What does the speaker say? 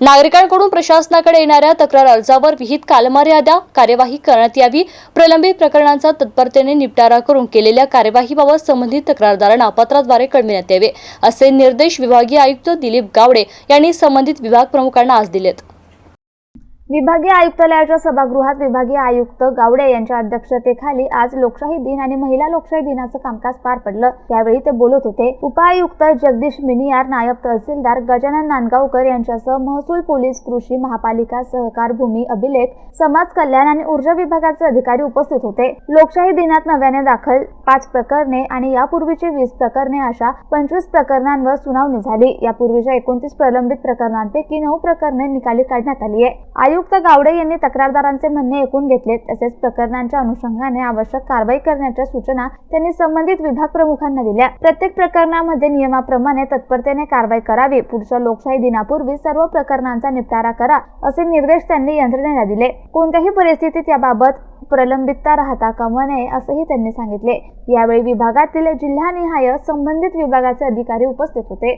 नागरिकांकडून प्रशासनाकडे येणाऱ्या तक्रार अर्जावर विहित कालमर्यादा कार्यवाही करण्यात यावी. प्रलंबित प्रकरणांचा तत्परतेने निपटारा करून केलेल्या कार्यवाहीबाबत संबंधित तक्रारदारांना पत्राद्वारे कळविण्यात यावे असे निर्देश विभागीय आयुक्त दिलीप गावडे यांनी संबंधित विभाग प्रमुखांना आज दिलेत. विभागीय आयुक्तालयाच्या सभागृहात विभागीय आयुक्त गावडे यांच्या अध्यक्षतेखाली आज लोकशाही दिन आणि महिला लोकशाही दिनाचं कामकाज पार पडलं. त्यावेळी ते बोलत होते उपायुक्त जगदीश मिनियार नायब तहसीलदार गजानन नांदगावकर यांच्यासह महसूल पोलीस कृषी महापालिका सहकार भूमी अभिलेख समाज कल्याण आणि ऊर्जा विभागाचे अधिकारी उपस्थित होते. लोकशाही दिनात नव्याने दाखल पाच प्रकरणे आणि यापूर्वीची वीस प्रकरणे अशा पंचवीस प्रकरणांवर सुनावणी झाली. यापूर्वीच्या एकोणतीस प्रलंबित प्रकरणांपैकी नऊ प्रकरणे निकाली काढण्यात आली आहे. आयुक्त गावडे यांनी तक्रारदारांचे म्हणणे ऐकून घेतले तसेच प्रकरणांच्या अनुषंगाने आवश्यक कारवाई करण्याच्या सूचना त्यांनी संबंधित विभाग प्रमुखांना दिल्या. प्रत्येक प्रकरणामध्ये नियमाप्रमाणे तत्परतेने कारवाई करावी. पुढच्या लोकशाही दिनापूर्वी सर्व प्रकरणांचा निपटारा करा असे निर्देश त्यांनी यंत्रणेला दिले. कोणत्याही परिस्थितीत याबाबत प्रलंबितता राहता कामा नये असंही त्यांनी सांगितले. यावेळी विभागातील जिल्हानिहाय संबंधित विभागाचे अधिकारी उपस्थित होते.